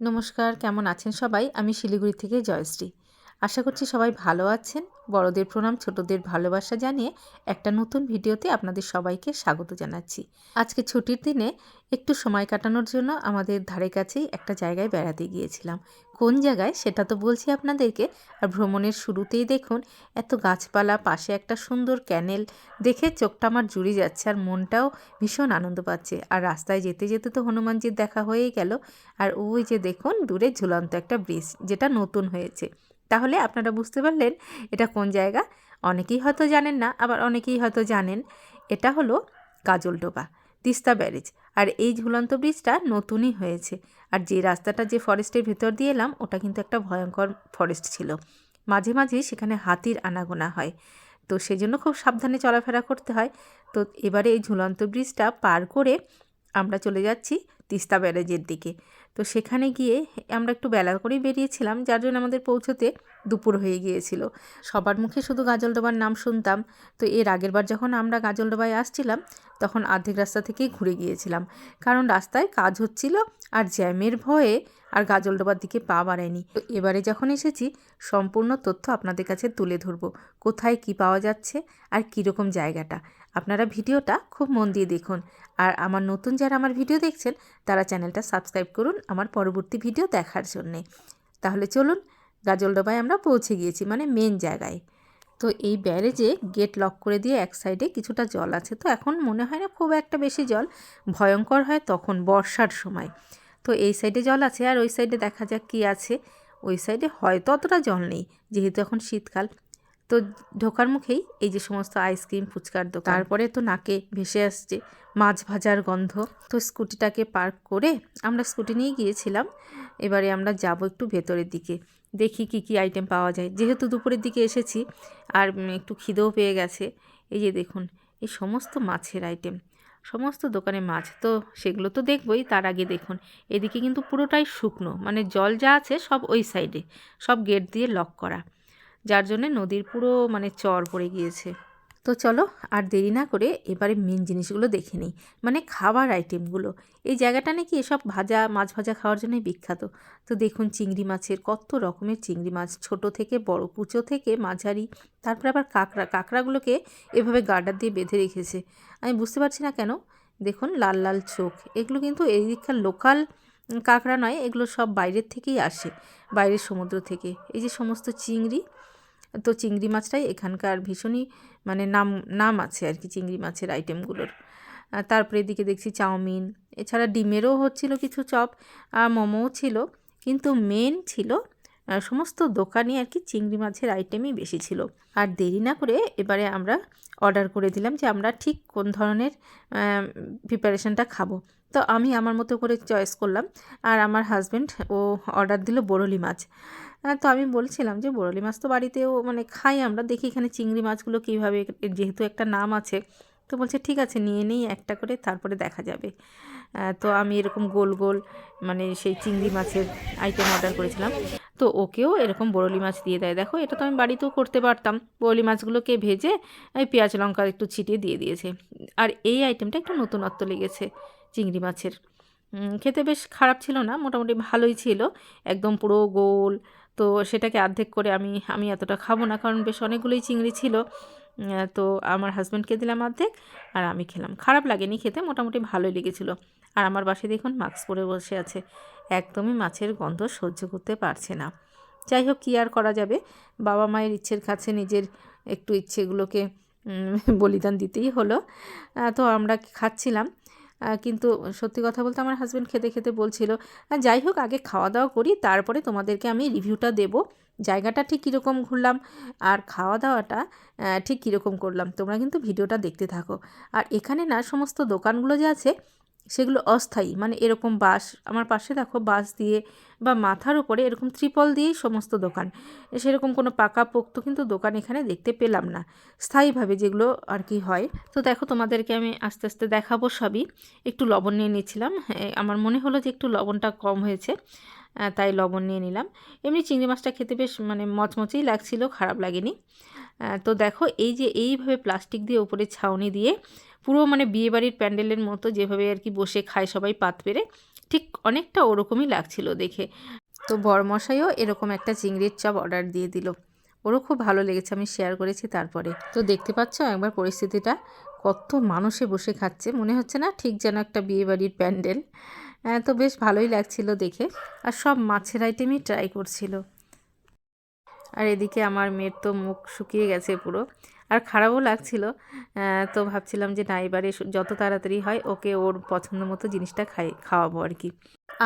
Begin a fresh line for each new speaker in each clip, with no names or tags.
নমস্কার কেমন আছেন সবাই? আমি শিলিগুড়ি থেকে জয়শ্রী। আশা করছি সবাই ভালো আছেন। বড়দের প্রণাম, ছোটদের ভালোবাসা জানিয়ে একটা নতুন ভিডিওতে আপনাদের সবাইকে স্বাগত জানাচ্ছি। আজকে ছুটির দিনে একটু সময় কাটানোর জন্য আমাদের ধারে কাছেই একটা জায়গায় বেড়াতে গিয়েছিলাম। কোন জায়গায় সেটা তো বলছি আপনাদেরকে। আর ভ্রমণের শুরুতেই দেখুন, এত গাছপালা, পাশে একটা সুন্দর ক্যানেল, দেখে চোখটা আমার জুড়ে যাচ্ছে আর মনটাও ভীষণ আনন্দ পাচ্ছে। আর রাস্তায় যেতে যেতে তো হনুমানজির দেখা হয়েই গেল। আর ওই যে দেখুন, দূরে ঝুলন্ত একটা ব্রিজ, যেটা নতুন হয়েছে। তাহলে আপনারা বুঝতে পারলেন এটা কোন জায়গা। অনেকেই হয়তো জানেন না, আবার অনেকেই হয়তো জানেন। এটা হলো কাজলডোবা তিস্তা ব্যারেজ। আর এই ঝুলন্ত ব্রিজটা নতুনই হয়েছে। আর যে রাস্তাটা যে ফরেস্টের ভেতর দিয়ে এলাম, ওটা কিন্তু একটা ভয়ঙ্কর ফরেস্ট ছিল। মাঝে মাঝে সেখানে হাতির আনাগোনা হয়। তো সেজন্য খুব সাবধানে চলাফেরা করতে হয়। তো এবারে এই ঝুলন্ত ব্রিজটা পার করে আমরা চলে যাচ্ছি তিস্তা ব্যারেজের দিকে। তো সেখানে গিয়ে আমরা একটু বেলা করেই বেরিয়েছিলাম, যার জন্য আমাদের পৌঁছতে দুপুর হয়ে গিয়েছিল। সবার মুখে শুধু গাজলডোবার নাম শুনতাম। তো এর আগের বার যখন আমরা গাজলডোবায় আসছিলাম, তখন আর্ধেক রাস্তা থেকেই ঘুরে গিয়েছিলাম। কারণ রাস্তায় কাজ হচ্ছিল আর জ্যামের ভয়ে আর গাজলডোবার দিকে পা বাড়ায়নি। তো এবারে যখন এসেছি, সম্পূর্ণ তথ্য আপনাদের কাছে তুলে ধরব। কোথায় কি পাওয়া যাচ্ছে আর কীরকম জায়গাটা? আপনারা ভিডিওটা খুব মন দিয়ে দেখুন। আর আমার নতুন যারা আমার ভিডিও দেখছেন, তারা চ্যানেলটা সাবস্ক্রাইব করুন আমার পরবর্তী ভিডিও দেখার জন্যে। তাহলে চলুন গাজলডোবায় আমরা পৌঁছে গিয়েছি মানে মেন জায়গায়। তো এই ব্যারেজে গেট লক করে দিয়ে এক সাইডে কিছুটা জল আছে। তো এখন মনে হয় না খুব একটা বেশি জল, ভয়ঙ্কর হয় তখন বর্ষার সময়। তো এই সাইডে জল আছে, আর ওই সাইডে দেখা যাক কি আছে। ওই সাইডে হয়তো অতটা জল নেই, যেহেতু এখন শীতকাল। তো ঢোকার মুখেই এই যে সমস্ত আইসক্রিম ফুচকার দোকান। তারপরে তো নাকে ভেসে আসছে মাছ ভাজার গন্ধ। তো স্কুটিটাকে পার্ক করে আমরা স্কুটি নিয়ে গিয়েছিলাম। এবারে আমরা যাব একটু ভেতরের দিকে। দেখি কি কি আইটেম পাওয়া যায়। যেহেতু দুপুরের দিকে এসেছি, আর একটু খিদেও পেয়ে গেছে। এই যে দেখুন, এই সমস্ত মাছের আইটেম সমস্ত দোকানে মাছ। তো সেগুলো তো দেখবই, তার আগে দেখুন। এদিকে কিন্তু পুরোটাই শুকনো। মানে জল যা আছে সব ওই সাইডে সব গেট দিয়ে লক করা। যার জন্যে নদীর পুরো মানে চর পড়ে গিয়েছে। তো চলো আর দেরি না করে এবারে মেন জিনিসগুলো দেখে নিই মানে খাবার আইটেমগুলো এই জায়গাটা নাকি এসব ভাজা, মাছ ভাজা খাওয়ার জন্যই বিখ্যাত। তো দেখুন চিংড়ি মাছের কত রকমের চিংড়ি মাছ, ছোট থেকে, বড় কুচো থেকে, মাঝারি, তারপরে আবার কাঁকড়া। কাঁকড়াগুলোকে এভাবে গার্ডার দিয়ে বেঁধে রেখেছে। আমি বুঝতে পারছি না কেন? দেখুন লাল লাল চোখ। এগুলো কিন্তু এই দিককার লোকাল কাঁকড়া নয়, এগুলো সব বাইরের থেকেই আসে, বাইরের সমুদ্র থেকে। এই যে সমস্ত চিংড়ি তো চিংড়ি মাছটাই এখানকার ভীষণই মানে নাম নাম আছে আর কি চিংড়ি মাছের আইটেমগুলোর তারপরে এদিকে দেখছি চাউমিন, এছাড়া ডিমেরও হচ্ছিল কিছু চপ, আর মোমোও ছিল, কিন্তু মেন ছিল সমস্ত দোকানে আর কি চিংড়ি মাছের আইটেমই বেশি ছিল। আর দেরি না করে এবারে আমরা অর্ডার করে দিলাম যে আমরা ঠিক কোন ধরনের প্রিপারেশনটা খাব। তো আমি আমার মতো করে চয়েস করলাম, আর আমার হাজব্যান্ড ও অর্ডার দিল বরলি মাছ। তো আমি বলছিলাম যে বরলি মাছ তো বাড়িতেও মানে খাই আমরা, দেখি এখানে চিংড়ি মাছগুলো কীভাবে যেহেতু একটা নাম আছে। তো বলছে, ঠিক আছে, নিয়ে নেই একটা করে, তারপরে দেখা যাবে। তো আমি এরকম গোল গোল মানে সেই চিংড়ি মাছের আইটেম অর্ডার করেছিলাম। তো ওকেও এরকম বরলি মাছ দিয়ে দেয়। দেখো, এটা তো আমি বাড়িতেও করতে পারতাম। বরলি মাছগুলোকে ভেজে পেঁয়াজ লঙ্কা একটু ছিটিয়ে দিয়ে দিয়েছে। আর এই আইটেমটা একটু নতুনত্ব লেগেছে চিংড়ি মাছের। খেতে বেশ খারাপ ছিল না, মোটামুটি ভালোই ছিল। একদম পুরো গোল তো সেটাকে অর্ধেক করে আমি আমি এতটা খাব না। কারণ বেশ অনেকগুলোই চিংড়ি ছিল। তো আমার হাজব্যান্ডকে দিলাম অর্ধেক আর আমি খেলাম। খারাপ লাগেনি খেতে, মোটামুটি ভালোই লেগেছিলো। আর আমার বাসে দেখুন মাস্ক পরে বসে আছে। একদমই মাছের গন্ধ সহ্য করতে পারছে না। যাই হোক, কী আর করা যাবে? বাবা মায়ের ইচ্ছের কাছে নিজের একটু ইচ্ছেগুলোকে বলিদান দিতেই হলো। তো আমরা খাচ্ছিলাম। কিন্তু সত্যি কথা বলতে আমার হাজব্যান্ড খেতে খেতে বলছিল যাই হোক, আগে খাওয়া দাওয়া করি, তারপরে তোমাদেরকে আমি রিভিউটা দেব। জায়গাটা ঠিক কীরকম ঘুরলাম, আর খাওয়া দাওয়াটা ঠিক কীরকম করলাম, তোমরা কিন্তু ভিডিওটা দেখতে থাকো। আর এখানে না, সমস্ত দোকানগুলো যে আছে সেগুলো অস্থায়ী। মানে এরকম বাস আমার পাশে দেখো বাস দিয়ে বা মাথার উপরে এরকম ত্রিপল দিয়েই সমস্ত দোকান। সেরকম কোনো পাকা পোক্ত কিন্তু দোকান এখানে দেখতে পেলাম না। স্থায়ীভাবে যেগুলো আর কি হয়। তো দেখো তোমাদেরকে আমি আস্তে আস্তে দেখাবো সবই। একটু লবণ নিয়ে নিয়েছিলাম আমার মনে হলো যে একটু লবণটা কম হয়েছে। তাই লবণ নিয়ে নিলাম। এমনি চিংড়ি মাছটা খেতে বেশ মানে মচমচেই লাগছিল, খারাপ লাগেনি। তো দেখো এই যে এইভাবে প্লাস্টিক দিয়ে উপরে ছাউনি দিয়ে পুরো মানে বিয়েবাড়ির প্যান্ডেলের মতো যেভাবে আর কি বসে খায় সবাই পাত পেরে, ঠিক অনেকটা ওরকমই লাগছিল দেখে। তো বরমশাইও এরকম একটা চিংড়ির চপ অর্ডার দিয়ে দিল। ওরও খুব ভালো লেগেছে, আমি শেয়ার করেছি তারপরে। তো দেখতে পাচ্ছ একবার পরিস্থিতিটা, কত মানুষে বসে খাচ্ছে, মনে হচ্ছে না ঠিক যেন একটা বিয়েবাড়ির প্যান্ডেল। হ্যাঁ তো বেশ ভালোই লাগছিল দেখে, আর সব মাছের আইটেমই ট্রাই করছিল। আর এদিকে আমার মেয়ের তো মুখ শুকিয়ে গেছে পুরো। আর খারাপও লাগছিল। তো ভাবছিলাম যে না, এবারে যত তাড়াতাড়ি হয় ওকে ওর পছন্দ মতো জিনিসটা খাই, খাওয়াবো আর কি।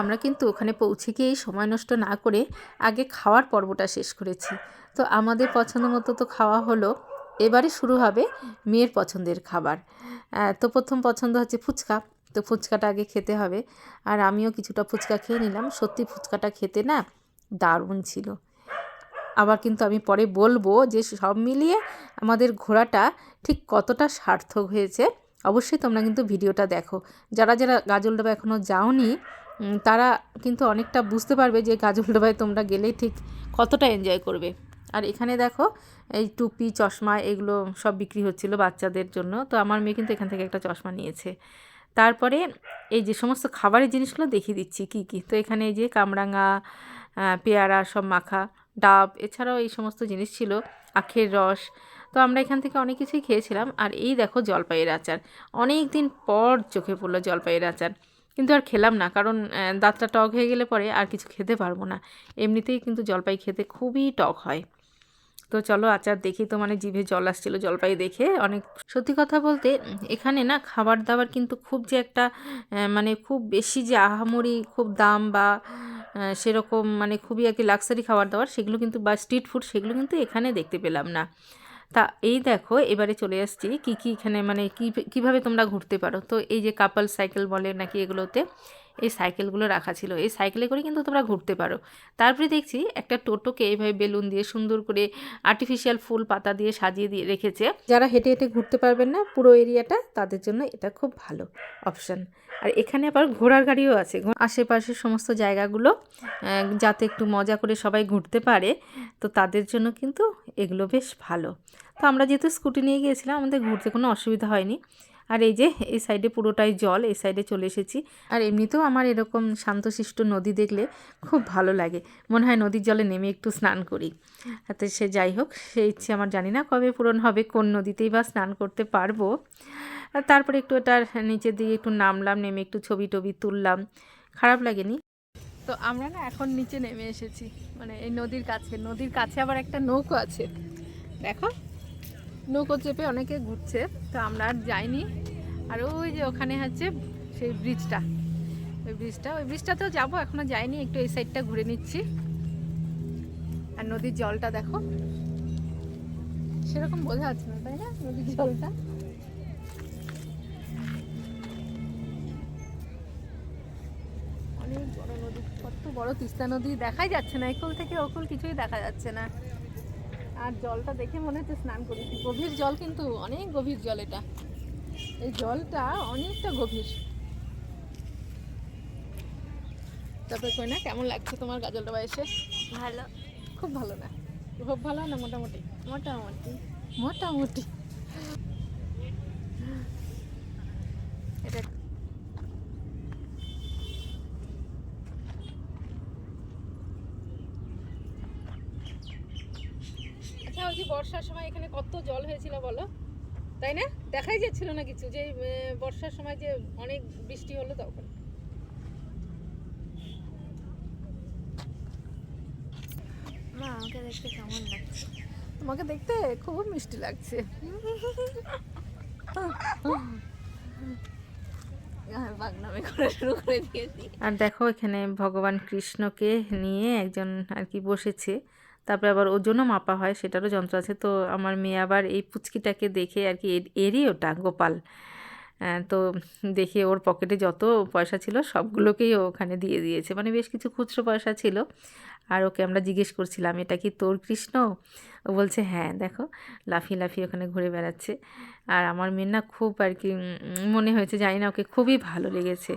আমরা কিন্তু ওখানে পৌঁছে গিয়েই সময় নষ্ট না করে আগে খাওয়ার পর্বটা শেষ করেছি। তো আমাদের পছন্দ মতো তো খাওয়া হলো, এবারে শুরু হবে মেয়ের পছন্দের খাবার। তো প্রথম পছন্দ হচ্ছে ফুচকা, তো ফুচকাটা আগে খেতে হবে। আর আমিও কিছুটা ফুচকা খেয়ে নিলাম, সত্যি ফুচকাটা খেতে না দারুণ ছিল। আবার কিন্তু আমি পরে বলব যে সব মিলিয়ে আমাদের ঘোরাটা ঠিক কতটা সার্থক হয়েছে। অবশ্যই তোমরা কিন্তু ভিডিওটা দেখো। যারা যারা গাজলডোবা এখনও যাওনি তারা কিন্তু অনেকটা বুঝতে পারবে যে গাজলডোবায় তোমরা গেলেই ঠিক কতটা এনজয় করবে। আর এখানে দেখো, এই টুপি, চশমা এগুলো সব বিক্রি হচ্ছিল বাচ্চাদের জন্য। তো আমার মেয়ে কিন্তু এখান থেকে একটা চশমা নিয়েছে। তারপরে এই যে সমস্ত খাবারের জিনিসগুলো দেখিয়ে দিচ্ছি, কি কি? তো এখানে এই যে কামরাঙা পেয়ারা সব মাখা। ডাব, এছাড়াও এই সমস্ত জিনিস ছিল, আখের রস। তো আমরা এখান থেকে অনেক কিছুই খেয়েছিলাম। আর এই দেখো জলপাইয়ের আচার। অনেক দিন পর চোখে পড়ল জলপাইয়ের আচার। কিন্তু আর খেলাম না, কারণ দাঁতটা টক হয়ে গেলে পরে আর কিছু খেতে পারব না। এমনিতেই কিন্তু জলপাই খেতে খুবই টক হয়। তো চলো আচার দেখি তো মানে জিভে জল আসছিল জলপাই দেখে। অনেক সত্যি কথা বলতে, এখানে না খাবার দাবার কিন্তু খুব যে একটা মানে খুব বেশি যে আহামরি, খুব দাম বা সেরকম মানে খুবই আর কি লাক্সারি খাবার দাবার সেগুলো কিন্তু বা স্ট্রিট ফুড সেগুলো কিন্তু এখানে দেখতে পেলাম না। তা এই দেখো, এবারে চলে আসছি, কি কি এখানে মানে কী, কীভাবে তোমরা ঘুরতে পারো? তো এই যে কাপল সাইকেল বলে নাকি এগুলোতে এই সাইকেলগুলো রাখা ছিল। এই সাইকেলে করে কিন্তু তোমরা ঘুরতে পারো। তারপরে দেখছি একটা টোটোকে এইভাবে বেলুন দিয়ে সুন্দর করে আর্টিফিশিয়াল ফুল পাতা দিয়ে সাজিয়ে দিয়ে রেখেছে। যারা হেঁটে হেঁটে ঘুরতে পারবেন না, পুরো এরিয়াটা, তাদের জন্য এটা খুব ভালো অপশান আর এখানে আবার ঘোড়ার গাড়িও আছে। আশেপাশের সমস্ত জায়গাগুলো যাতে একটু মজা করে সবাই ঘুরতে পারে, তো তাদের জন্য কিন্তু এগুলো বেশ ভালো। তো আমরা যেহেতু স্কুটি নিয়ে গিয়েছিলাম, আমাদের ঘুরতে কোনো অসুবিধা হয়নি। আর এই যে, এই সাইডে পুরোটাই জল, এই সাইডে চলে এসেছি। আর এমনিতেও আমার এরকম শান্তশিষ্ট নদী দেখলে খুব ভালো লাগে। মনে হয় নদীর জলে নেমে একটু স্নান করি। তো সে যাই হোক, সে ইচ্ছে আমার জানি না কবে পূরণ হবে, কোন নদীতেই বা স্নান করতে পারব। আর তারপরে একটু এটার নিচের দিকে একটু নামলাম, নেমে একটু ছবি টবি তুললাম। খারাপ লাগেনি?
তো আমরা না এখন নিচে নেমে এসেছি। মানে এই নদীর কাছে নদীর কাছে আবার একটা নৌকো আছে। দেখো নৌকো চেপে অনেকে ঘুরছে, তো আমরা আর যাইনি। আর ওই যে ওখানে হচ্ছে সেই ব্রিজটা ওই ব্রিজটা ওই ব্রিজটাতেও যাব, এখনও যাইনি, একটু এই সাইডটা ঘুরে নিচ্ছি। আর নদীর জলটা দেখো। সেরকম বোঝা যাচ্ছে না, তাই না? নদীর জলটা। অনেক বড় নদী, কত বড় তিস্তা নদী, দেখাই যাচ্ছে না, একুল থেকে ওকুল কিছুই দেখা যাচ্ছে না। আর জলটা দেখে মনে হচ্ছে স্নান করেছি। গভীর জল কিন্তু অনেক গভীর জল এটা। এই জলটা অনেকটা গভীর। তারপরে কই না কেমন লাগছে তোমার গাজলটা বয়সে
ভালো।
খুব ভালো না? খুব ভালো না মোটামুটি?
মোটামুটি।
মোটামুটি এটা যে বর্ষার সময় এখানে কত জল হয়েছিল বলো? তাই না? দেখাই যাচ্ছিল না কিছু যে বর্ষার সময় যে অনেক বৃষ্টি হলো তখন।
মা আমাকে দেখতে কেমন লাগছে?
তোমাকে দেখতে খুব মিষ্টি লাগছে।
শুরু
আর দেখো এখানে ভগবান কৃষ্ণকে নিয়ে একজন আর কি বসেছে। তারপরে আবার ওজনও মাপা হয়, সেটারও যন্ত্র আছে। তো আমার মেয়ে আবার এই পুচকিটাকে দেখে আর কি এর- এরই ওটা গোপাল। তো দেখে ওর পকেটে যত পয়সা ছিল সবগুলোকেই ওখানে দিয়ে দিয়েছে। মানে বেশ কিছু খুচরো পয়সা ছিল। আর ওকে আমরা জিজ্ঞেস করছিলাম, এটা কি তোর কৃষ্ণ? ও বলছে হ্যাঁ দেখো, লাফিয়ে লাফিয়ে ওখানে ঘুরে বেড়াচ্ছে। আর আমার মেয়ের না খুব আর কি মনে হয়েছে, জানি না, ওকে খুবই ভালো লেগেছে।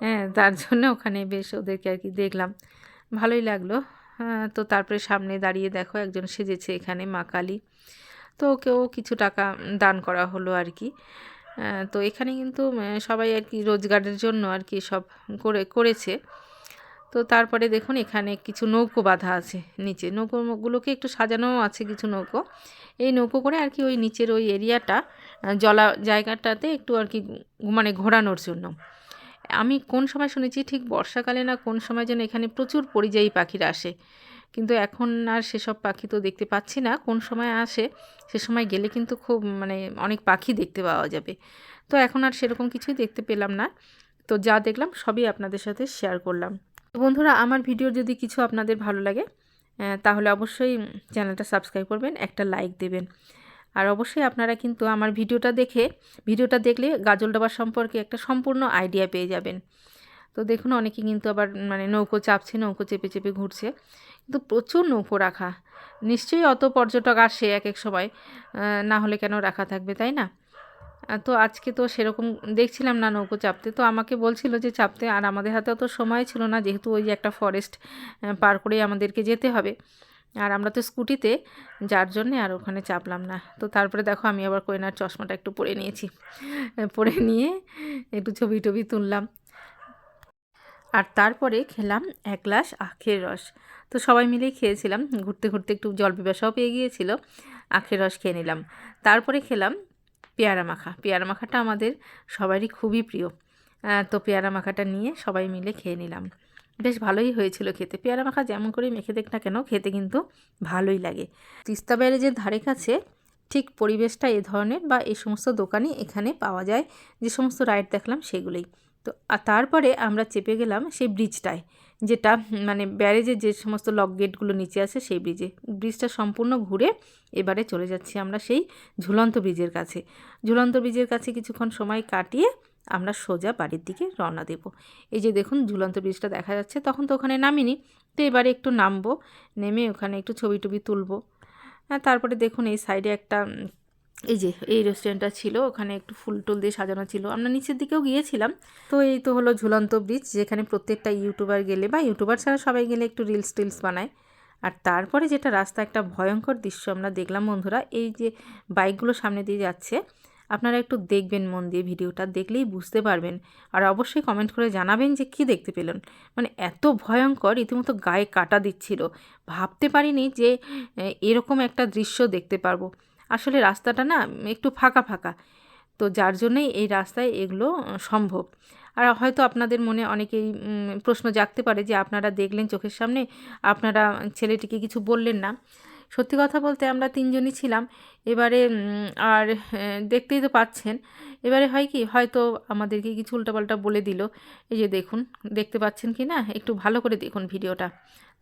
হ্যাঁ তার জন্য ওখানে বেশ ওদেরকে আর কি দেখলাম। ভালোই লাগল। তো তারপরে সামনে দাঁড়িয়ে দেখো একজন সেজেছে এখানে, মা কালী। তো ওকেও কিছু টাকা দান করা হলো আর কি। তো এখানে কিন্তু সবাই আর কি রোজগারের জন্য আর কি সব করে, করেছে। তো তারপরে দেখুন এখানে কিছু নৌকো বাঁধা আছে নিচে। নৌকোগুলোকে একটু সাজানো আছে কিছু নৌকো। এই নৌকো করে আর কি ওই নিচের ওই এরিয়াটা জলা জায়গাটাতে একটু আর কি মানে ঘোরানোর জন্য। আমি কোন সময় শুনেছি ঠিক বর্ষাকালে না কোন সময় যেন এখানে প্রচুর পরিযায়ী পাখিরা আসে। কিন্তু এখন আর সেসব পাখি তো দেখতে পাচ্ছি না। কোন সময় আসে, সে সময় গেলে কিন্তু খুব মানে অনেক পাখি দেখতে পাওয়া যাবে। তো এখন আর সেরকম কিছুই দেখতে পেলাম না। তো যা দেখলাম সবই আপনাদের সাথে শেয়ার করলাম। তো বন্ধুরা, আমার ভিডিও যদি কিছু আপনাদের ভালো লাগে তাহলে অবশ্যই চ্যানেলটা সাবস্ক্রাইব করবেন, একটা লাইক দেবেন। আর অবশ্যই আপনারা কিন্তু আমার ভিডিওটা দেখে, ভিডিওটা দেখলে গাজল গাজলডোবা সম্পর্কে একটা সম্পূর্ণ আইডিয়া পেয়ে যাবেন। তো দেখুন, অনেকে কিন্তু আবার মানে নৌকো চাপছে, নৌকো চেপে চেপে ঘুরছে। কিন্তু প্রচুর নৌকো রাখা। নিশ্চয়ই অত পর্যটক আসে এক এক সময় না হলে কেন রাখা থাকবে, তাই না? তো আজকে তো সেরকম দেখছিলাম না নৌকো চাপতে। তো আমাকে বলছিল যে চাপতে, আর আমাদের হাতে অত সময় ছিল না, যেহেতু ওই যে একটা ফরেস্ট পার করেই আমাদেরকে যেতে হবে। আর আমরা তো স্কুটিতে, যার জন্যে আর ওখানে চাপলাম না। তো তারপরে দেখো আমি আবার কোয়েনার চশমাটা একটু পরে নিয়েছি। পরে নিয়ে একটু ছবি টবি তুললাম। আর তারপরে খেলাম এক গ্লাস আখের রস। তো সবাই মিলেই খেয়েছিলাম। ঘুরতে ঘুরতে একটু জল পিপাসাও পেয়ে গিয়েছিল। আখের রস খেয়ে নিলাম। তারপরে খেলাম পেয়ারা মাখা। পেয়ারা মাখাটা আমাদের সবারই খুবই প্রিয়। তো পেয়ারা মাখাটা নিয়ে সবাই মিলে খেয়ে নিলাম। বেশ ভালোই হয়েছিল খেতে। পেয়ারা মাখা যেমন করে মেখে দেখ না কেন, খেতে কিন্তু ভালোই লাগে। তিস্তা ব্যারেজের ধারে কাছে, ঠিক পরিবেশটা এ ধরনের বা এই সমস্ত দোকানই এখানে পাওয়া যায়। যে সমস্ত রাইড দেখলাম সেগুলোই। তো, আর তারপরে আমরা চেপে গেলাম সেই ব্রিজটায়, যেটা মানে ব্যারেজের যে সমস্ত লক গেটগুলো নিচে আছে সেই ব্রিজে। ব্রিজটা সম্পূর্ণ ঘুরে এবারে চলে যাচ্ছি আমরা সেই ঝুলন্ত ব্রিজের কাছে। ঝুলন্ত ব্রিজের কাছে কিছুক্ষণ সময় কাটিয়ে আমরা সোজা বাড়ির দিকে রওনা দেব। এই যে দেখুন ঝুলন্ত ব্রিজটা দেখা যাচ্ছে, তখন তো ওখানে নামিনি। তো এবারে একটু নামবো, নেমে ওখানে একটু ছবি টবি তুলবো। হ্যাঁ তারপরে দেখুন এই সাইডে একটা, এই যে এই রেস্টুরেন্টটা ছিল, ওখানে একটু ফুল টুল দিয়ে সাজানো ছিল। আমরা নিচের দিকেও গিয়েছিলাম। তো এই তো হলো ঝুলন্ত ব্রিজ, যেখানে প্রত্যেকটা ইউটিউবার গেলে বা ইউটিউবার ছাড়া সবাই গেলে একটু রিলস টিলস বানায়। আর তারপরে যেটা রাস্তা, একটা ভয়ঙ্কর দৃশ্য আমরা দেখলাম বন্ধুরা, এই যে বাইকগুলো সামনে দিয়ে যাচ্ছে আপনারা একটু দেখবেন মন দিয়ে ভিডিওটা, দেখলেই বুঝতে পারবেন। আর অবশ্যই কমেন্ট করে জানাবেন যে কি দেখতে পেলেন। মানে এত ভয়ঙ্কর, রীতিমতো গায়ে কাটা দিচ্ছিল। ভাবতে পারিনি যে এরকম একটা দৃশ্য দেখতে পারব। আসলে রাস্তাটা না, একটু ফাঁকা ফাঁকা। তো যার জন্যই এই রাস্তায় এগুলো সম্ভব। আর হয়তো আপনাদের মনে অনেকেই প্রশ্ন জাগতে পারে যে, আপনারা দেখলেন চোখের সামনে, আপনারা ছেলেটিকে কিছু বললেন না। সত্যি কথা বলতে আমরা তিনজনই ছিলাম। এবারে আর দেখতেই তো পাচ্ছেন। এবারে হয় কি, হয়তো আমাদেরকে কিছু উল্টাপাল্টা বলে দিল। এই যে দেখুন, দেখতে পাচ্ছেন কি না? একটু ভালো করে দেখুন ভিডিওটা।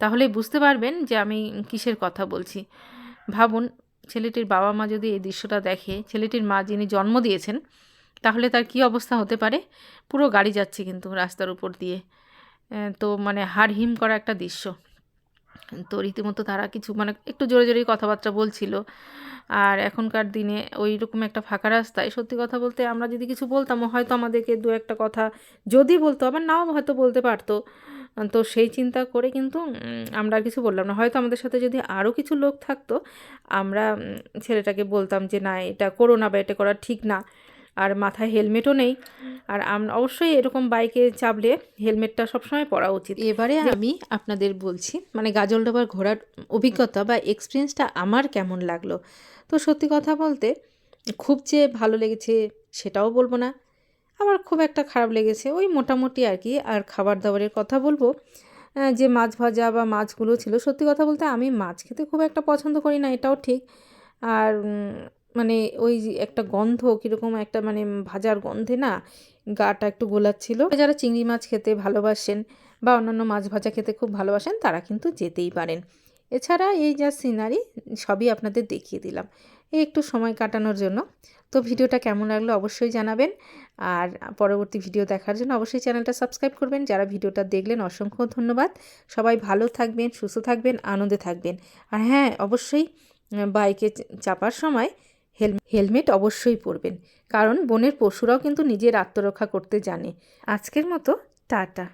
তাহলে বুঝতে পারবেন যে আমি কিসের কথা বলছি। ভাবুন, ছেলেটির বাবা মা যদি এই দৃশ্যটা দেখে, ছেলেটির মা যিনি জন্ম দিয়েছেন, তাহলে তার কি অবস্থা হতে পারে? পুরো গাড়ি যাচ্ছে কিন্তু রাস্তার উপর দিয়ে। তো মানে হাড় হিম করা একটা দৃশ্য। তো রীতিমতো তারা কিছু মানে একটু জোরে জোরেই কথাবার্তা বলছিল। আর এখনকার দিনে ওই রকম একটা ফাঁকা রাস্তায় সত্যি কথা বলতে আমরা যদি কিছু বলতাম, হয়তো আমাদেরকে দু একটা কথা যদি বলতো, আবার নাও হয়তো বলতে পারতো। তো সেই চিন্তা করে কিন্তু আমরা কিছু বললাম না। হয়তো আমাদের সাথে যদি আরও কিছু লোক থাকতো, আমরা ছেলেটাকে বলতাম যে, না, এটা করো না বা এটা করা ঠিক না। আর মাথায় হেলমেটও নেই। আর আমরা অবশ্যই এরকম বাইকে চাপলে হেলমেটটা সবসময় পরা উচিত। এবারে আমি আপনাদের বলছি মানে গাজলডোবার ঘোরার অভিজ্ঞতা বা এক্সপিরিয়েন্সটা আমার কেমন লাগল। তো সত্যি কথা বলতে খুব যে ভালো লেগেছে সেটাও বলব না। আমার খুব একটা খারাপ লেগেছে ওই মোটামুটি আর কি। আর খাবার দাবারের কথা বলব যে মাছ ভাজা বা মাছগুলো ছিল সত্যি কথা বলতে আমি মাছ খেতে খুব একটা পছন্দ করি না এটাও ঠিক। আর মানে ওই একটা গন্ধ, কীরকম একটা মানে ভাজার গন্ধে না গাটা একটু গোলাচ্ছিল। যারা চিংড়ি মাছ খেতে ভালোবাসেন বা অন্যান্য মাছ ভাজা খেতে খুব ভালোবাসেন, তারা কিন্তু যেতেই পারেন। এছাড়া এই যা সিনারি সবই আপনাদের দেখিয়ে দিলাম। এই একটু সময় কাটানোর জন্য। তো ভিডিওটা কেমন লাগল অবশ্যই জানাবেন। আর পরবর্তী ভিডিও দেখার জন্য অবশ্যই চ্যানেলটা সাবস্ক্রাইব করবেন। যারা ভিডিওটা দেখলেন, অসংখ্য ধন্যবাদ। সবাই ভালো থাকবেন, সুস্থ থাকবেন, আনন্দে থাকবেন। আর হ্যাঁ অবশ্যই বাইকে চাপার সময় হেলমেট অবশ্যই পরবেন। কারণ বনের পশুরাও কিন্তু নিজের আত্মরক্ষা করতে জানে। আজকের মতো টাটা।